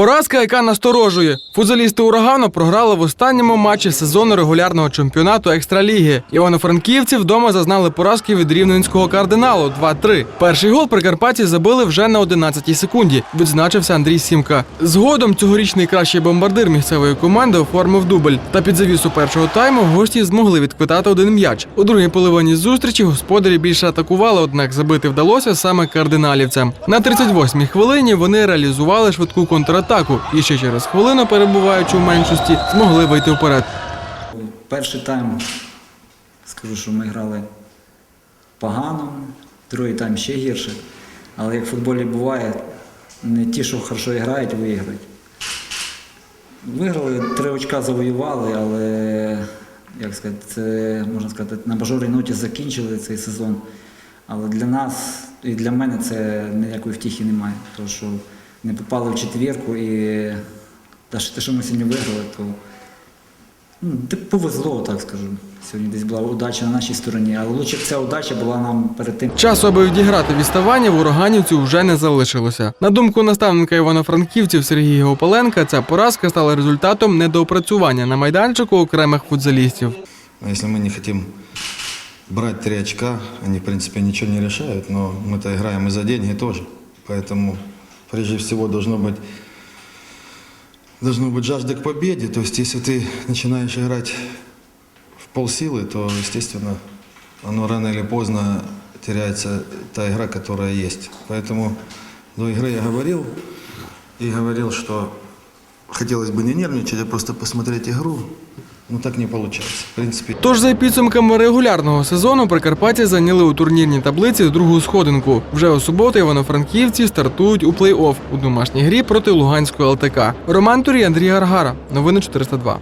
Поразка, яка насторожує. Футзалісти урагану програли в останньому матчі сезону регулярного чемпіонату екстраліги. Івано-франківці вдома зазнали поразки від рівненського кардиналу 2-3. Перший гол прикарпатці забили вже на 11-й секунді. Відзначився Андрій Сімка. Згодом цьогорічний кращий бомбардир місцевої команди оформив дубль. Та під завісу першого тайму гості змогли відквитати один м'яч. У другій половині зустрічі господарі більше атакували, однак забити вдалося саме кардиналівцям. На 38-й хвилині вони реалізували швидку контратаку і ще через хвилину, перебуваючи в меншості, змогли вийти вперед. Перший тайм, скажу, що ми грали погано, другий тайм ще гірше. Але як в футболі буває, не ті, що хорошо грають, виграють. Виграли, три очка завоювали, але як сказати, це можна сказати, на бажорій ноті закінчили цей сезон. Але для нас і для мене це ніякої втіхи немає. Тому що не попали в четвірку і навіть те, що ми сьогодні виграли, то Ну, де повезло, так скажу. Сьогодні десь була удача на нашій стороні, але лучше б ця удача була нам перед тим. Часу, аби відіграти відставання, в ураганівців вже не залишилося. На думку наставника Івано-Франківців Сергія Гопаленка, ця поразка стала результатом недоопрацювання на майданчику окремих футзалістів. А Если мы не хотим брать три очка, они, в принципе, ничего не решают, но мы-то играем и за деньги тоже. Поэтому, прежде всего, должно быть, должно быть жажда к победе. То есть, если ты начинаешь играть в полсилы, то, естественно, оно рано или поздно теряется та игра, которая есть. Поэтому до игры я говорил и говорил, что хотелось бы не нервничать, а просто посмотреть игру. Но так не получается. В принципі, Тож за підсумками регулярного сезону Прикарпаття зайняли у турнірній таблиці другу сходинку. Вже у суботу івано-франківці стартують у плей-офф у домашній грі проти Луганської ЛТК. Роман Турій, Андрій Гаргара. Новини 402.